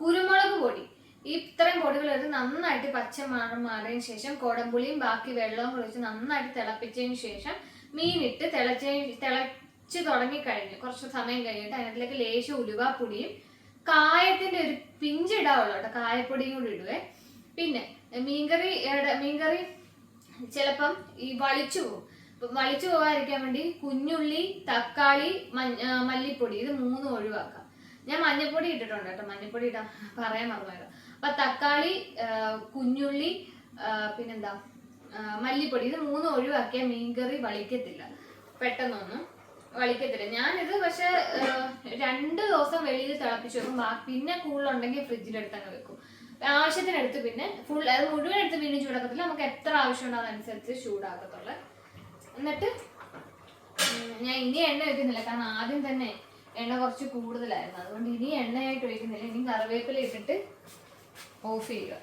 Speaker 1: കുരുമുളക് പൊടി. ഈ ഇത്രയും പൊടികൾ എടുത്ത് നന്നായിട്ട് പച്ച മണം മാറിയതിനു ശേഷം കുടംപുളിയും ബാക്കി വെള്ളവും ഒഴിച്ച് നന്നായിട്ട് തിളപ്പിച്ചതിന് ശേഷം മീനിട്ട് തിളച്ച തിളച്ച് തുടങ്ങി കഴിഞ്ഞു കുറച്ച് സമയം കഴിഞ്ഞിട്ട് അതിനകത്തിലേക്ക് ലേശം ഉലുവാപ്പൊടിയും കായത്തിന്റെ ഒരു പിഞ്ചിടാവുള്ളൂ കേട്ടോ കായപ്പൊടിയും കൂടി ഇടുവേ. പിന്നെ മീൻകറി മീൻകറി ചിലപ്പം ഈ വളിച്ചു പോകും വളിച്ചു പോകാതിരിക്കാൻ വേണ്ടി കുഞ്ഞുള്ളി തക്കാളി മല്ലിപ്പൊടി ഇത് മൂന്നും ഒഴിവാക്കാം. ഞാൻ മഞ്ഞപ്പൊടി ഇട്ടിട്ടുണ്ട് കേട്ടോ. മഞ്ഞപ്പൊടി ഇടാ പറയാൻ മറന്നുപോയത്. അപ്പൊ തക്കാളി കുഞ്ഞുള്ളി പിന്നെന്താ? മല്ലിപ്പൊടി ഇത് മൂന്നും ഒഴിവാക്കിയാൽ മീൻകറി വളിക്കത്തില്ല. പെട്ടെന്നൊന്നും വളിക്കത്തില്ല. ഞാനിത് പക്ഷെ രണ്ട് ദിവസം വെളിയിൽ തിളപ്പിച്ച് വെക്കും. പിന്നെ കൂടുതലുണ്ടെങ്കിൽ ഫ്രിഡ്ജിലെടുത്ത് അങ്ങ് വെക്കും. ആവശ്യത്തിനെടുത്ത് പിന്നെ ഫുൾ അത് മുഴുവൻ എടുത്ത് പിന്നെ ചൂടാക്കത്തില്ല. നമുക്ക് എത്ര ആവശ്യം ആവശ്യമുണ്ടോ അതനുസരിച്ച് ചൂടാക്കത്തുള്ളൂ. എന്നിട്ട് ഞാൻ ഇനി എണ്ണ ഒഴിക്കുന്നില്ല. കാരണം ആദ്യം തന്നെ എണ്ണ കുറച്ച് കൂടുതലായിരുന്നു. അതുകൊണ്ട് ഇനി എണ്ണയായിട്ട് ഒഴിക്കുന്നില്ല. ഇനി കറിവേപ്പില ഇട്ടിട്ട് ഓഫ് ചെയ്യുക.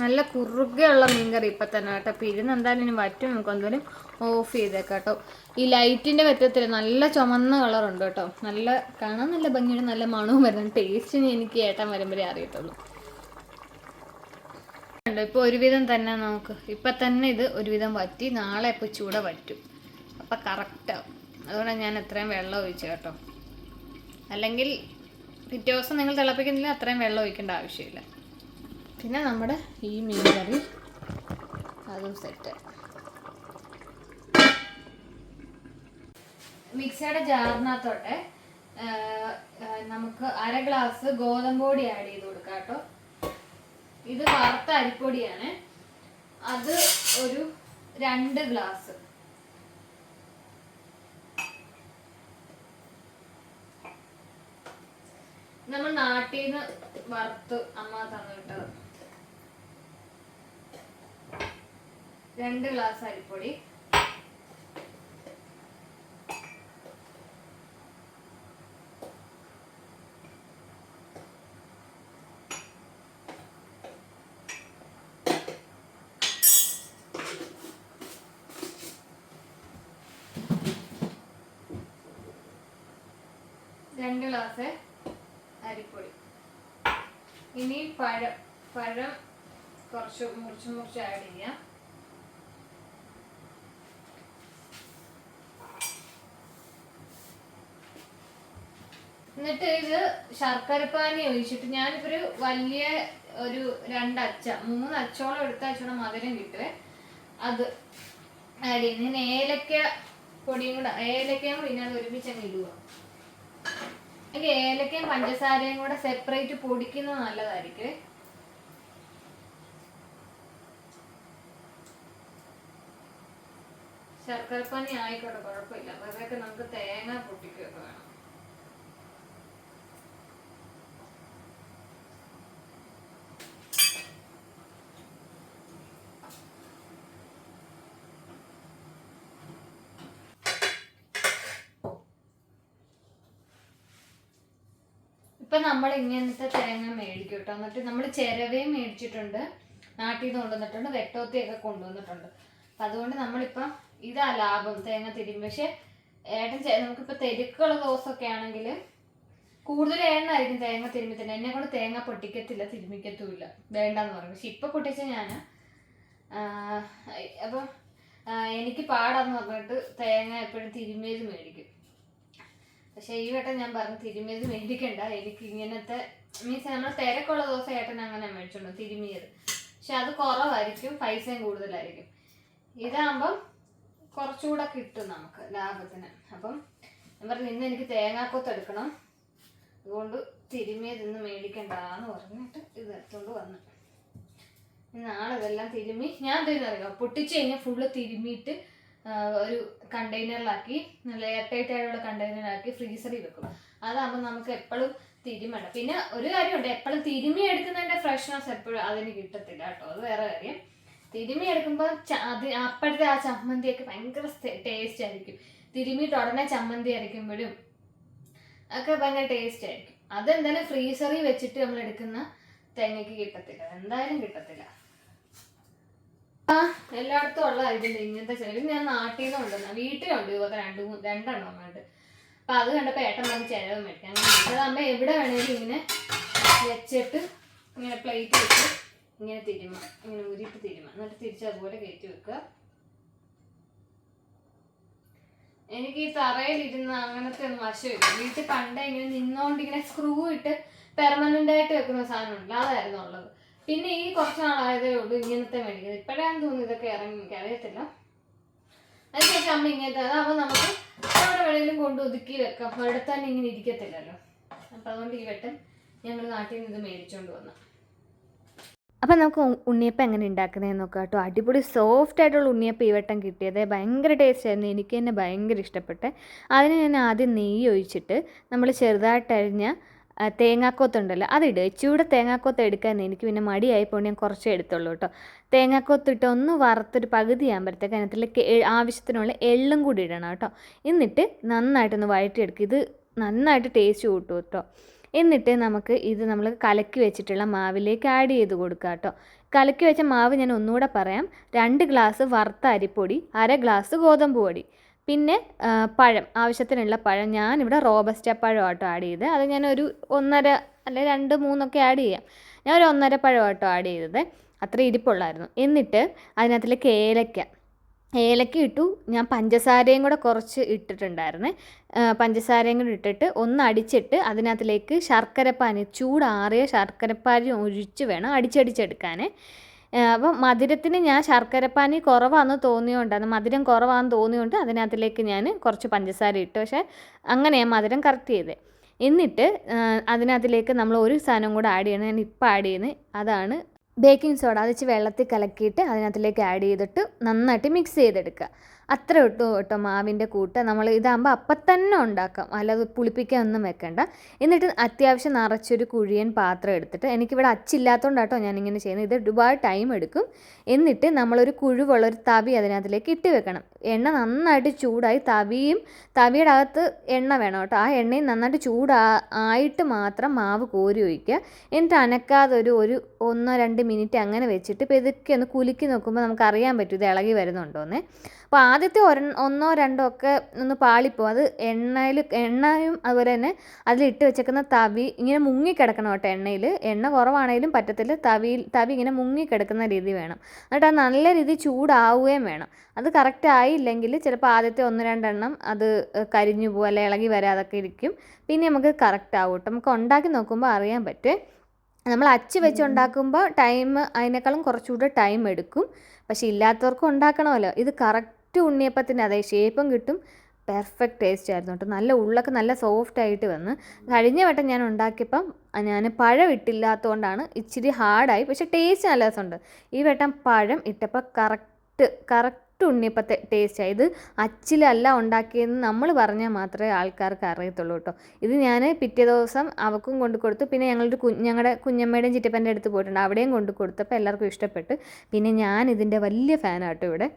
Speaker 1: നല്ല കുറുകയുള്ള മീൻകറി ഇപ്പം തന്നെ കേട്ടോ. പിരുന്ന് എന്തായാലും ഇനി വറ്റും നമുക്ക് എന്തായാലും ഓഫ് ചെയ്തേക്കാം കേട്ടോ. ഈ ലൈറ്റിന്റെ പറ്റത്തിൽ നല്ല ചുമന്ന കളറുണ്ട് കേട്ടോ. നല്ല കാണാൻ നല്ല ഭംഗിയുടെ നല്ല മണവും വരുന്നുണ്ട്. ടേസ്റ്റിന് എനിക്ക് ഏട്ടൻ വരുമ്പോഴേ അറിയത്തുള്ളൂ. ഇപ്പോൾ ഒരുവിധം തന്നെ നമുക്ക് ഇപ്പം തന്നെ ഇത് ഒരുവിധം വറ്റി. നാളെ ഇപ്പോൾ ചൂട വറ്റും. അപ്പം കറക്റ്റാവും അതുകൊണ്ടാണ് ഞാൻ അത്രയും വെള്ളം ഒഴിച്ചു കേട്ടോ. അല്ലെങ്കിൽ പിറ്റേ ദിവസം നിങ്ങൾ തിളപ്പിക്കുന്നില്ല അത്രയും വെള്ളം ഒഴിക്കേണ്ട ആവശ്യമില്ല. പിന്നെ നമ്മുടെ ഈ മീൻ കറി അതും സെറ്റ് മിക്സിയുടെ ജാറിനകത്തോട്ടെ നമുക്ക് അര ഗ്ലാസ് ഗോതമ്പ് പൊടി ആഡ് ചെയ്ത് കൊടുക്കാം കേട്ടോ. ഇത് വറുത്ത അരിപ്പൊടിയാണ്. അത് ഒരു രണ്ട് ഗ്ലാസ്. നമ്മൾ നാട്ടിൽ നിന്ന് വറുത്ത് അമ്മ തന്നു രണ്ട് ഗ്ലാസ് അരിപ്പൊടി. രണ്ട് ഗ്ലാസ് അരിപ്പൊടി. ഇനി പഴം പഴം കുറച്ച് മുറിച്ച് മുറിച്ച് ആഡ് ചെയ്യാം. എന്നിട്ട് ഇത് ശർക്കരപ്പാനി ഒഴിച്ചിട്ട് ഞാനിപ്പോ ഒരു വലിയ ഒരു രണ്ടച്ച മൂന്ന് അച്ചോളം എടുത്ത അച്ചോളം മധുരം കിട്ടുവേ. അത് ആഡ് ചെയ്യുന്നത് ഏലക്ക പൊടിയും കൂടെ ഏലക്കയും കൂടി ഇതിനകത്ത് ഒരുമിച്ച് അങ്ങ് ഇടുക. അല്ലെങ്കിൽ ഏലക്കയും പഞ്ചസാരയും കൂടെ സെപ്പറേറ്റ് പൊടിക്കുന്നത് നല്ലതായിരിക്കും ശർക്കരപ്പാനി ആയിക്കോട്ടെ കുഴപ്പമില്ല. അതൊക്കെ നമുക്ക് തേങ്ങ പൊട്ടിക്കുകയൊക്കെ വേണം. ഇപ്പൊ നമ്മൾ ഇങ്ങനത്തെ തേങ്ങ മേടിക്കും കേട്ടോ എന്നിട്ട് നമ്മൾ ചിരവയും മേടിച്ചിട്ടുണ്ട്. നാട്ടിൽ നിന്ന് കൊണ്ടുവന്നിട്ടുണ്ട്. വെട്ടോത്തിയൊക്കെ കൊണ്ടുവന്നിട്ടുണ്ട്. അപ്പം അതുകൊണ്ട് നമ്മളിപ്പം ഇതാ ലാഭം. തേങ്ങ തിരിയും. പക്ഷെ ഏട്ടൻ നമുക്കിപ്പോ തെരുക്കുള്ള ദിവസമൊക്കെ ആണെങ്കിൽ കൂടുതൽ എണ്ണായിരിക്കും തേങ്ങ തിരുമ്പി തന്നെ എന്നെ കൊണ്ട് തേങ്ങ പൊട്ടിക്കത്തില്ല തിരുമിക്കത്തുമില്ല വേണ്ടെന്ന് പറയും. പക്ഷെ ഇപ്പം പൊട്ടിച്ച ഞാൻ അപ്പം എനിക്ക് പാടാന്ന് പറഞ്ഞിട്ട് തേങ്ങ എപ്പോഴും തിരുമിയത് മേടിക്കും. പക്ഷെ ഈ വട്ടം ഞാൻ പറഞ്ഞു തിരുമിയത് മേടിക്കണ്ട. എനിക്ക് ഇങ്ങനത്തെ മീൻസ് നമ്മൾ തിരക്കുള്ള ദിവസം ഏട്ടൻ അങ്ങനെ മേടിച്ചോണ്ട് തിരുമിയത്. പക്ഷെ അത് കുറവായിരിക്കും പൈസയും കൂടുതലായിരിക്കും. ഇതാകുമ്പം കുറച്ചുകൂടെ കിട്ടും നമുക്ക് ലാഭത്തിന്. അപ്പം ഞാൻ പറഞ്ഞു ഇന്ന് എനിക്ക് തേങ്ങാക്കൊത്ത് എടുക്കണം. അതുകൊണ്ട് തിരുമിയത് ഇന്ന് മേടിക്കണ്ടെന്ന് പറഞ്ഞിട്ട് ഇത് എടുത്തുകൊണ്ട് വന്നു. നാളെ ഇതെല്ലാം തിരുമി ഞാൻ എന്തെങ്കിലും അറിയാം പൊട്ടിച്ച് കഴിഞ്ഞാൽ ഫുള്ള് തിരുമ്മിയിട്ട് ആ, ഒരു കണ്ടെയ്നറിലാക്കി നല്ല എയർ ടൈറ്റ് ആയിട്ടുള്ള കണ്ടെയ്നറിലാക്കി ഫ്രീസറിൽ വെക്കും അതാകുമ്പോൾ നമുക്ക് എപ്പോഴും തിരുമണം പിന്നെ ഒരു കാര്യമുണ്ട് എപ്പോഴും തിരുമി എടുക്കുന്നതിന്റെ ഫ്രഷ്നെസ് എപ്പോഴും അതിന് കിട്ടത്തില്ല കേട്ടോ. അത് വേറെ കാര്യം. തിരുമി എടുക്കുമ്പോൾ അത് അപ്പോഴത്തെ ആ ചമ്മന്തിയൊക്കെ ഭയങ്കര ടേസ്റ്റ് ആയിരിക്കും. തിരുമിയിട്ട് ഉടനെ ചമ്മന്തി അരയ്ക്കുമ്പോഴും ഒക്കെ ഭയങ്കര ടേസ്റ്റ് ആയിരിക്കും. അതെന്തായാലും ഫ്രീസറിൽ വെച്ചിട്ട് നമ്മൾ എടുക്കുന്ന തേങ്ങയ്ക്ക് കിട്ടത്തില്ല. എന്തായാലും കിട്ടത്തില്ല. എല്ലായിടത്തും ഉള്ള ഇതിന്റെ ഇങ്ങനത്തെ ചിലവ് ഞാൻ നാട്ടിൽ നിന്ന് കൊണ്ടുവന്ന. വീട്ടിലുണ്ട് ഇതുപോലെ രണ്ട് മൂന്ന് രണ്ടെണ്ണം ഉണ്ട് അപ്പൊ അത് കണ്ടപ്പോ ഏട്ടൻ നമുക്ക് ചിലവ് മേടിക്കാം. അങ്ങനെ അതാകുമ്പോ എവിടെ വേണമെങ്കിലും ഇങ്ങനെ വെച്ചിട്ട് ഇങ്ങനെ പ്ലേറ്റ് വെച്ച് ഇങ്ങനെ തിരുമ. ഇങ്ങനെ ഉരുട്ട് തിരുമ. എന്നിട്ട് തിരിച്ച് അതുപോലെ കയറ്റി വെക്കുക. എനിക്ക് ഈ തറയിലിരുന്ന് അങ്ങനത്തെ ഒന്നും വശമില്ല. വീട്ടിൽ പണ്ടേ ഇങ്ങനെ നിന്നോണ്ട് ഇങ്ങനെ സ്ക്രൂ ഇട്ട് പെർമനന്റ് ആയിട്ട് വെക്കുന്ന സാധനമുണ്ട്. അതായിരുന്നു ഉള്ളത്. പിന്നെ ഈ കുറച്ച് നാളായതേ ഉള്ളൂ ഇങ്ങനത്തെ മേടിക്കുന്നത്. ഇപ്പോഴാണ് തോന്നുന്നു ഇതൊക്കെ ഇറങ്ങി. എനിക്ക് അറിയത്തില്ല. അതിനുശേഷം അമ്മ ഇങ്ങനത്തെ അപ്പോൾ നമുക്ക് എവിടെ വേണമെങ്കിലും കൊണ്ട് ഒതുക്കി വെക്കാം. അവിടെ തന്നെ ഇങ്ങനെ ഇരിക്കത്തില്ലല്ലോ. അപ്പം അതുകൊണ്ട് ഈ വട്ടം ഞങ്ങൾ നാട്ടിൽ നിന്ന് ഇത് മേടിച്ചുകൊണ്ട് വന്നു.
Speaker 2: അപ്പം നമുക്ക് ഉണ്ണിയപ്പം എങ്ങനെ ഉണ്ടാക്കുന്നതെന്ന് നോക്കാം കേട്ടോ. അടിപൊളി സോഫ്റ്റ് ആയിട്ടുള്ള ഉണ്ണിയപ്പം ഈ വട്ടം കിട്ടിയത്. ഭയങ്കര ടേസ്റ്റ് ആയിരുന്നു. എനിക്ക് തന്നെ ഭയങ്കര ഇഷ്ടപ്പെട്ട്. അതിന് ഞാൻ ആദ്യം നെയ്യ് ഒഴിച്ചിട്ട് നമ്മൾ ചെറുതായിട്ട് അരിഞ്ഞ ആ, തേങ്ങാക്കൊത്തുണ്ടല്ലോ. അതിടുക ചൂട് തേങ്ങാക്കോത്ത് എടുക്കാൻ എനിക്ക് പിന്നെ മടിയായപ്പോൾ ഞാൻ കുറച്ചേ എടുത്തുള്ളൂ കേട്ടോ. തേങ്ങാക്കോത്തിട്ട് ഒന്ന് വറുത്തൊരു പകുതി ആകുമ്പോഴത്തേക്ക് അതിനകത്തിലേക്ക് ആവശ്യത്തിനുള്ള എള്ളും കൂടി ഇടണം കേട്ടോ. എന്നിട്ട് നന്നായിട്ടൊന്ന് വഴറ്റിയെടുക്കുക ഇത് നന്നായിട്ട് ടേസ്റ്റ് കൂട്ടും കേട്ടോ. എന്നിട്ട് നമുക്ക് ഇത് നമ്മൾ കലക്കി വെച്ചിട്ടുള്ള മാവിലേക്ക് ആഡ് ചെയ്ത് കൊടുക്കുക കേട്ടോ. കലക്കി വെച്ച മാവ് ഞാൻ ഒന്നുകൂടെ പറയാം. രണ്ട് ഗ്ലാസ് വറുത്ത അരിപ്പൊടി അര ഗ്ലാസ് ഗോതമ്പ് പൊടി. പിന്നെ പഴം ആവശ്യത്തിനുള്ള പഴം. ഞാനിവിടെ റോബസ്റ്റ പഴം ആട്ടോ ആഡ് ചെയ്തത്. അത് ഞാനൊരു ഒന്നര അല്ലെ രണ്ട് മൂന്നൊക്കെ ആഡ് ചെയ്യാം. ഞാൻ ഒരു ഒന്നര പഴം ആട്ടോ ആഡ് ചെയ്തത്. അത്ര ഇരിപ്പുള്ളായിരുന്നു. എന്നിട്ട് അതിനകത്തിലേക്ക് ഏലക്ക ഏലക്ക ഇട്ടു. ഞാൻ പഞ്ചസാരയും കൂടെ കുറച്ച് ഇട്ടിട്ടുണ്ടായിരുന്നു. പഞ്ചസാരയും കൂടെ ഇട്ടിട്ട് ഒന്ന് അടിച്ചിട്ട് അതിനകത്തിലേക്ക് ശർക്കരപ്പാനി ചൂടാറിയ ശർക്കരപ്പാനി ഒഴിച്ച് വേണം അടിച്ചടിച്ചെടുക്കാനേ. അപ്പം മധുരത്തിന് ഞാൻ ശർക്കരപ്പാനി കുറവാണെന്ന് തോന്നിയോണ്ടാണ് മധുരം കുറവാണെന്ന് തോന്നിയോണ്ട് അതിനകത്തിലേക്ക് ഞാൻ കുറച്ച് പഞ്ചസാര ഇട്ടു. പക്ഷേ അങ്ങനെയാണ് മധുരം കറക്റ്റ് ചെയ്തത് എന്നിട്ട് അതിനകത്തിലേക്ക് നമ്മൾ ഒരു സാധനം കൂടെ ആഡ് ചെയ്യണം. ഞാൻ ഇപ്പോൾ ആഡ് ചെയ്യുന്നത് അതാണ് ബേക്കിംഗ് സോഡ അത് വെള്ളത്തിൽ കലക്കിയിട്ട് അതിനകത്തിലേക്ക് ആഡ് ചെയ്തിട്ട് നന്നായിട്ട് മിക്സ് ചെയ്തെടുക്കുക. അത്ര ഇട്ടു കേട്ടോ മാവിന്റെ കൂട്ട് നമ്മൾ ഇതാകുമ്പോൾ അപ്പം തന്നെ ഉണ്ടാക്കാം. അല്ലാതെ പുളിപ്പിക്കാനൊന്നും വെക്കണ്ട. എന്നിട്ട് അത്യാവശ്യം നിറച്ചൊരു കുഴിയൻ പാത്രം എടുത്തിട്ട് എനിക്കിവിടെ അച്ചില്ലാത്തതുകൊണ്ട് കേട്ടോ ഞാനിങ്ങനെ ചെയ്യുന്നത്. ഇത് ഒരുപാട് ടൈം എടുക്കും. എന്നിട്ട് നമ്മളൊരു കുഴുവുള്ള ഒരു തവി അതിനകത്തിലേക്ക് ഇട്ട് വെക്കണം. എണ്ണ നന്നായിട്ട് ചൂടായി തവിയും തവിയുടെ അകത്ത് എണ്ണ വേണം കേട്ടോ. ആ എണ്ണയും നന്നായിട്ട് ചൂടാ ആയിട്ട് മാത്രം മാവ് കോരി ഒഴിക്കുക. എന്നിട്ട് അനക്കാതെ ഒരു ഒരു ഒന്നോ രണ്ട് മിനിറ്റ് അങ്ങനെ വെച്ചിട്ട് ഇപ്പോൾ ഇതൊക്കെ ഒന്ന് കുലുക്കി നോക്കുമ്പോൾ നമുക്ക് അറിയാൻ പറ്റും ഇത് ഇളകി വരുന്നുണ്ടോന്നേ. അപ്പോൾ ആദ്യത്തെ ഒരെ ഒന്നോ രണ്ടോ ഒക്കെ ഒന്ന് പാളിപ്പോ അത് എണ്ണയിൽ എണ്ണയും അതുപോലെ തന്നെ അതിലിട്ട് വെച്ചേക്കുന്ന തവി ഇങ്ങനെ മുങ്ങിക്കിടക്കണം കേട്ടോ എണ്ണയിൽ. എണ്ണ കുറവാണെങ്കിലും പറ്റത്തില്ല. തവിയിൽ തവി ഇങ്ങനെ മുങ്ങിക്കിടക്കുന്ന രീതി വേണം. എന്നിട്ട് അത് നല്ല രീതിയിൽ ചൂടാവുകയും വേണം. അത് കറക്റ്റ് ആയില്ലെങ്കിൽ ചിലപ്പോൾ ആദ്യത്തെ ഒന്ന് രണ്ടെണ്ണം അത് കരിഞ്ഞു പോകും അല്ലെങ്കിൽ ഇളകി വരാതൊക്കെ ഇരിക്കും. പിന്നെ നമുക്ക് കറക്റ്റ് ആവും കേട്ടോ. നമുക്ക് ഉണ്ടാക്കി നോക്കുമ്പോൾ അറിയാൻ പറ്റും. നമ്മൾ അച്ച് വെച്ച് ഉണ്ടാക്കുമ്പോൾ ടൈം അതിനേക്കാളും കുറച്ചുകൂടെ ടൈം എടുക്കും. പക്ഷെ ഇല്ലാത്തവർക്കും ഉണ്ടാക്കണമല്ലോ. ഇത് കറക്റ്റ് ഉണ്ണിയപ്പത്തിന്റെ അതേ ഷേപ്പും കിട്ടും. പെർഫെക്റ്റ് ടേസ്റ്റ് ആയിരുന്നു കേട്ടോ. നല്ല ഉള്ളൊക്കെ നല്ല സോഫ്റ്റ് ആയിട്ട് വന്ന്. കഴിഞ്ഞ വട്ടം ഞാൻ ഉണ്ടാക്കിയപ്പം ഞാൻ പഴം ഇട്ടില്ലാത്തതുകൊണ്ടാണ് ഇച്ചിരി ഹാർഡായി പക്ഷേ ടേസ്റ്റ് നല്ല രസമുണ്ട്. ഈ വട്ടം പഴം ഇട്ടപ്പോൾ കറക്റ്റ് കറക്റ്റ് ഉണ്ണിയപ്പത്തെ ടേസ്റ്റ് ആയി. ഇത് അച്ചിലല്ല ഉണ്ടാക്കിയെന്ന് നമ്മൾ പറഞ്ഞാൽ മാത്രമേ ആൾക്കാർക്ക് അറിയത്തുള്ളൂ കേട്ടോ. ഇത് ഞാൻ പിറ്റേ ദിവസം അവക്കും കൊണ്ട് കൊടുത്തു. പിന്നെ ഞങ്ങളൊരു കു ഞങ്ങളുടെ കുഞ്ഞമ്മയുടെയും ചിറ്റപ്പന്റെ അടുത്ത് പോയിട്ടുണ്ട്. അവിടെയും കൊണ്ട് കൊടുത്തപ്പോൾ എല്ലാവർക്കും ഇഷ്ടപ്പെട്ട്. പിന്നെ ഞാൻ ഇതിന്റെ വലിയ ഫാനാട്ടോ ഇവിടെ.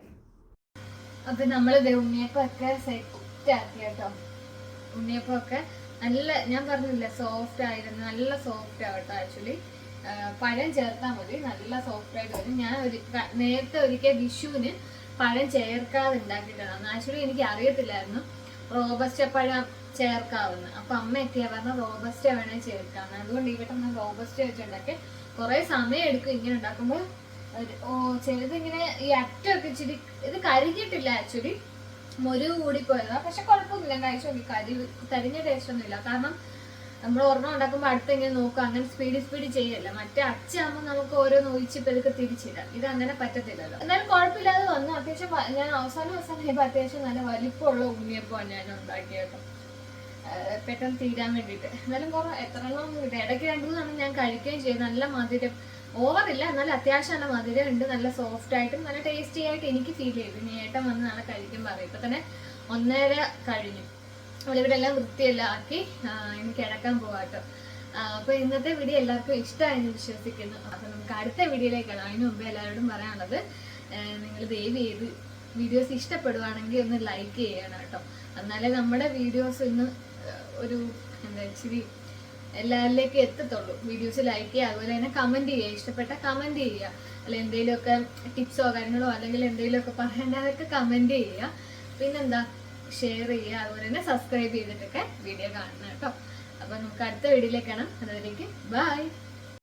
Speaker 1: അപ്പൊ നമ്മൾ ഉണ്ണിയപ്പൊക്കെ സെറ്റ് ആക്കി കേട്ടോ. ഉണ്ണിയപ്പൊക്കെ നല്ല ഞാൻ പറഞ്ഞില്ല സോഫ്റ്റ് ആയിരുന്നു നല്ല സോഫ്റ്റ് ആവട്ടോ ആക്ച്വലി പഴം ചേർത്താൽ മതി നല്ല സോഫ്റ്റ് ആയിട്ട് വരും. ഞാൻ ഒരു നേരത്തെ ഒരിക്കൽ വിഷുവിന് പഴം ചേർക്കാതെ ഉണ്ടാക്കിയിട്ടാണ് ആക്ച്വലി എനിക്ക് അറിയത്തില്ലായിരുന്നു റോബസ്റ്റ പഴം ചേർക്കാവുന്ന. അപ്പൊ അമ്മയൊക്കെയാ പറഞ്ഞ റോബസ്റ്റ വേണേൽ ചേർക്കാന്ന്. അതുകൊണ്ട് ഈ വട്ടം ഞാൻ റോബസ്റ്റ വെച്ചുണ്ടാക്കി കുറെ സമയം എടുക്കും ഇങ്ങനെ ഉണ്ടാക്കുമ്പോൾ. ഓ ചിലത് ഇങ്ങനെ ഈ അറ്റമൊക്കെ ഇച്ചിരി ഇത് കരിഞ്ഞിട്ടില്ല ആക്ച്വലി മുരു കൂടി പോയതാ. പക്ഷെ കുഴപ്പമൊന്നുമില്ല. കഴിച്ചു നോക്കി. കരി കരിഞ്ഞ ടേസ്റ്റ് ഒന്നുമില്ല. കാരണം നമ്മൾ ഓർമ്മ ഉണ്ടാക്കുമ്പോൾ അടുത്ത് ഇങ്ങനെ നോക്കുക. അങ്ങനെ സ്പീഡ് സ്പീഡ് ചെയ്യല്ല. മറ്റേ അച്ചാകുമ്പോൾ നമുക്ക് ഓരോന്ന് ഒഴിച്ച് പെരുക്കെ തിരിച്ചിടാം. ഇത് അങ്ങനെ പറ്റത്തില്ലല്ലോ. എന്നാലും കുഴപ്പമില്ലാതെ വന്നു. അത്യാവശ്യം ഞാൻ അവസാനം അവസാനം ഇപ്പം അത്യാവശ്യം നല്ല വലിപ്പമുള്ള ഉണ്ണിയപ്പം ഞാൻ ഉണ്ടാക്കിയത്. പെട്ടെന്ന് തീരാൻ വേണ്ടിയിട്ട്. എന്നാലും കുറെ എത്ര എണ്ണം കിട്ടും ഇടയ്ക്ക് രണ്ടു ഞാൻ കഴിക്കുകയും ചെയ്തു. നല്ല മധുരം. ഓവറില്ല എന്നാൽ അത്യാവശ്യം നല്ല മധുരം ഉണ്ട്. നല്ല സോഫ്റ്റ് ആയിട്ടും നല്ല ടേസ്റ്റി ആയിട്ട് എനിക്ക് ഫീൽ ചെയ്തു. ഇനി ഏട്ടൻ വന്ന് നാളെ കഴിക്കും പറയും. ഇപ്പൊ തന്നെ ഒന്നര കഴിഞ്ഞു. ഇവിടെ എല്ലാം വൃത്തിയെല്ലാം ആക്കി ഇനി കിടക്കാൻ പോവാട്ടോ അപ്പൊ ഇന്നത്തെ വീഡിയോ എല്ലാവർക്കും ഇഷ്ടമായെന്ന് വിശ്വസിക്കുന്നു. അപ്പൊ നമുക്ക് അടുത്ത വീഡിയോയിലേക്കാണ് അതിന് മുമ്പ് എല്ലാവരോടും പറയാനുള്ളത് നിങ്ങൾ ദയവ് ചെയ്ത് വീഡിയോസ് ഇഷ്ടപ്പെടുവാണെങ്കിൽ ഒന്ന് ലൈക്ക് ചെയ്യണം കേട്ടോ. എന്നാലേ നമ്മുടെ വീഡിയോസ് ഇന്ന് ഒരു എന്താ ഇച്ചിരി എല്ലാവരിലേക്കും എത്തത്തുള്ളൂ. വീഡിയോസ് ലൈക്ക് ചെയ്യുക അതുപോലെ തന്നെ കമന്റ് ചെയ്യുക. ഇഷ്ടപ്പെട്ട കമന്റ് ചെയ്യുക. അല്ലെങ്കിൽ എന്തെങ്കിലുമൊക്കെ ടിപ്സോ കാര്യങ്ങളോ അല്ലെങ്കിൽ എന്തെങ്കിലുമൊക്കെ പറയേണ്ട അതൊക്കെ കമന്റ് ചെയ്യുക. പിന്നെന്താ? ഷെയർ ചെയ്യുക. അതുപോലെ തന്നെ സബ്സ്ക്രൈബ് ചെയ്തിട്ടൊക്കെ വീഡിയോ കാണണം കേട്ടോ. അപ്പം നമുക്ക് അടുത്ത വീഡിയോയിലേക്ക് കാണാം. അതുവരേക്ക് ബൈ